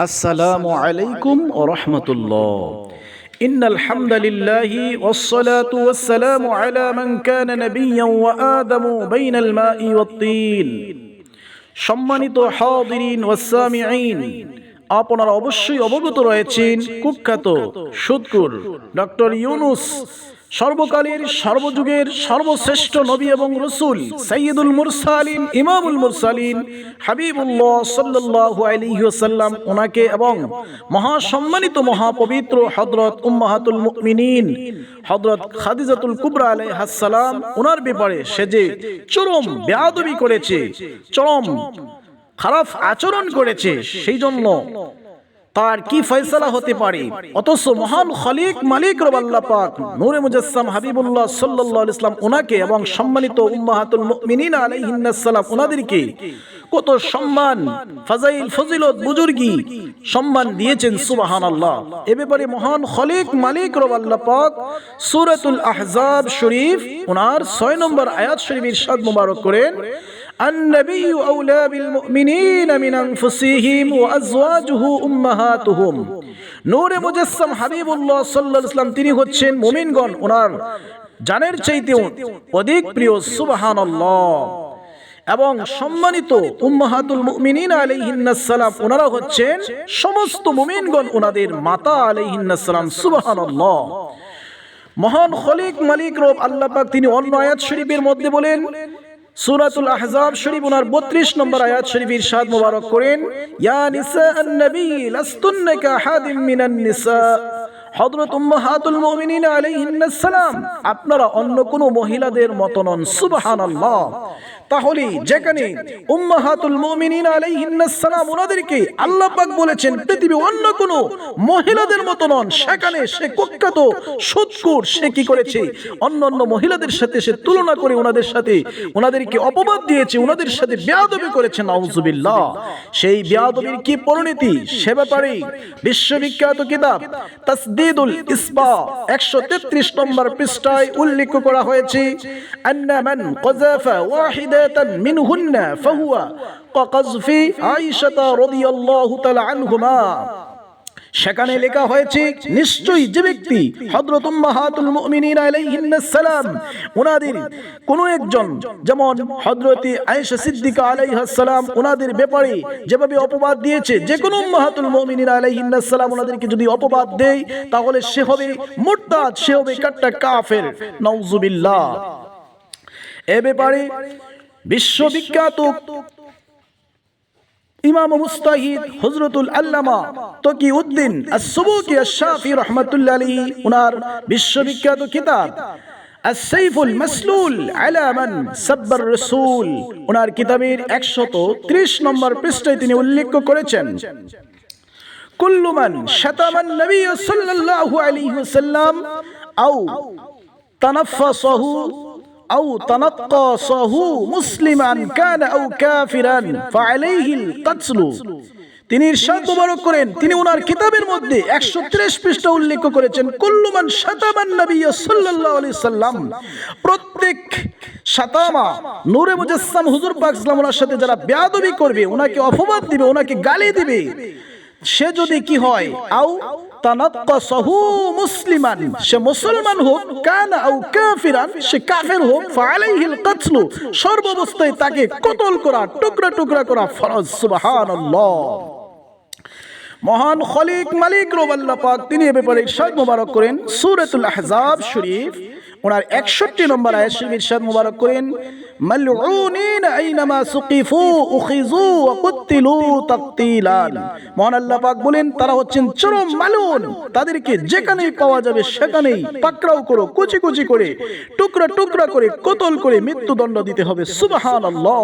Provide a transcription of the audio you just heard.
السلام عليكم ورحمة الله إن الحمد لله والصلاة والسلام على من كان نبيا وآدم بين الماء والطين সম্মানিত হাদিরিন ওয়াসামিঈন আপনারা অবশ্যই অবগত রয়েছেন কুখ্যাত সুদকুর ডক্টর ইউনুস সর্বকালের, সর্বযুগের, সর্বশ্রেষ্ঠ নবী এবং রসুল সৈয়দুল মুরসালিন, ইমামুল মুরসালিন, হাবিবুল্লাহ সাল্লাল্লাহু আলাইহি ওয়াসাল্লাম ওনাকে এবং মহাসম্মানিত মহাপবিত্র হযরত উম্মাহাতুল মুমিনিন, হযরত খাদিজাতুল কুবরা আলাইহাস সালাম, ওনার ব্যাপারে সে যে চরম বেয়াদবি করেছে, চরম খারাপ আচরণ করেছে সেই জন্য তার কি ফয়সালা হতে পারে? অথচ মহান খলিক মালিক রবাল্লা পাক নূরে মুজাসসাম হাবিবুল্লাহ সাল্লাল্লাহু আলাইহি ইসলাম ওনাকে এবং সম্মানিত উম্মাহাতুল মুমিনিন আলাইহিন্নাস সালাম ওনাদেরকে কত সম্মান, ফাজাইল ফজিলত, বুজুর্গি সম্মান দিয়েছেন সুবহানাল্লাহ। এ ব্যাপারে মহান খলিক মালিক রবাল্লা পাক সূরাতুল আহজাব শরীফ ওনার 6 নম্বর আয়াত শরীফ ইরশাদ মুবারক করেন النبي أولى بالمؤمنين من أنفسهم وأزواجه أمهاتهم নূরে মুজাসসাম হাবিবুল্লাহ সাল্লাল্লাহু আলাইহি সাল্লাম তিনি হচ্ছেন মুমিনগণ ওনার জানের চাইতেও অধিক প্রিয় সুবহানাল্লাহ এবং সম্মানিত উম্মাহাতুল মুমিনিন আলাইহিন্নাস সালাম ওনারা হচ্ছেন সমস্ত মুমিনগণ ওনাদের মাতা আলাইহিন্নাস সালাম সুবহানাল্লাহ মহান খলিক মালিক রব আল্লাহ পাক তিনি অন্য আয়াত শরীফের মধ্যে বলেন সূরাতুল আহজাব শরীফ ওনার 32 নম্বর আয়াত শরীফ ইরশাদ মোবারক করেন, ইয়া নিসা আন-নবী লাস্তুন্না কাহাদিম মিনান নিসা। আপনারা অন্য কোন মহিলাদের মত নন তাহলে যেখানে উম্মাহাতুল মুমিনিন আলাইহিন্নাস সালাম ওনাদেরকে আল্লাহ পাক বলেছেন পৃথিবী অন্য মহিলাদের মত নন, সেখানে সে কুখ্যাত সে কি করেছে? অন্য অন্য মহিলাদের সাথে সে তুলনা করে ওনাদের সাথে ওনাদেরকে অপবাদ দিয়েছে, ওনাদের সাথে বেয়াদবি করেছে, নাউজুবিল্লাহ। সেই বেয়াদবির কি পরিণতি? সে ব্যাপারে বিশ্ববিখ্যাত কিতাব তাসদিদুল ইসবা 133 নম্বর পৃষ্ঠায় উল্লেখ করা হয়েছে, আন্না মান কযাফা ওয়াহিদাতান মিনহুন্না ফাহুয়া কাযফি আয়েশা রাদিয়াল্লাহু তাআলা আনহুমা। সেখানে লেখা হয়েছে, নিশ্চয়ই যে ব্যক্তি হযরত উম্মাহাতুল মুমিনিন আলাইহিন্নাস সালাম ওনাদের কোন একজন যেমন হযরতে আয়েশা সিদ্দিকা আলাইহাস সালাম ওনাদের ব্যাপারে যেভাবে অপবাদ দিয়েছে, যে কোন উম্মাহাতুল মুমিনিন আলাইহিন্নাস সালাম ওনাদেরকে যদি অপবাদ দেয়, তাহলে সে হবে মুরতাদ, সে হবে কাট্টা কাফের। নাউজুবিল্লাহ। এ ব্যাপারে বিশ্ববিখ্যাত ইমাম মুস্তাহিদ হজরতুল আল্লামা তকি উদ্দিন আসুবুকি আশাফি রহমতুল্লা আলী ওনার বিশ্ববিখ্যাত কিতাব আসাইফুল মাসলুল আলামান সাব্বার রসুল, উনার কিতাবের একশত ত্রিশ নম্বর পৃষ্ঠায় তিনি উল্লেখ করেছেন। কুল্লুমান শাতামান নবী সাল্লাল্লাহু আলাইহি ওয়াসাল্লাম, আও তানাফাসাহু أو تنفسه أو تنقصه مسلما كان أو كافرا فعليه القتل তিনি ইরশাদ মুবারক করেন তিনি ওনার কিতাবের মধ্যে 130 পৃষ্ঠা উল্লেখ করেছেন কুল্লুমান শাতামান নবী সাল্লাল্লাহু আলাইহি সাল্লাম প্রত্যেক শাতামা নূরে মুজাসসাম হুজুর পাক সাল্লাল্লাহু আলাইহি সাথে যারা বেয়াদবি করবে ওনাকে অপবাদ দিবে ওনাকে গালি দিবে সে যদি কি হয় আও মহান খলিক মালিক রবাল্লাহ পাক, তিনি এ ব্যাপারে ইরশাদ মোবারক করেন, সূরাতুল আহজাব শরীফ, ওনার 61 নম্বর আয়াত শরীফ ইরশাদ মোবারক করেন বলেন, তারা হচ্ছেন চরম মালুন তাদেরকে যেখানেই যাবে সেখানেই কুচি কুচি করে করে, কোতল করে মৃত্যুদণ্ড দিতে হবে। সুবহানাল্লাহ।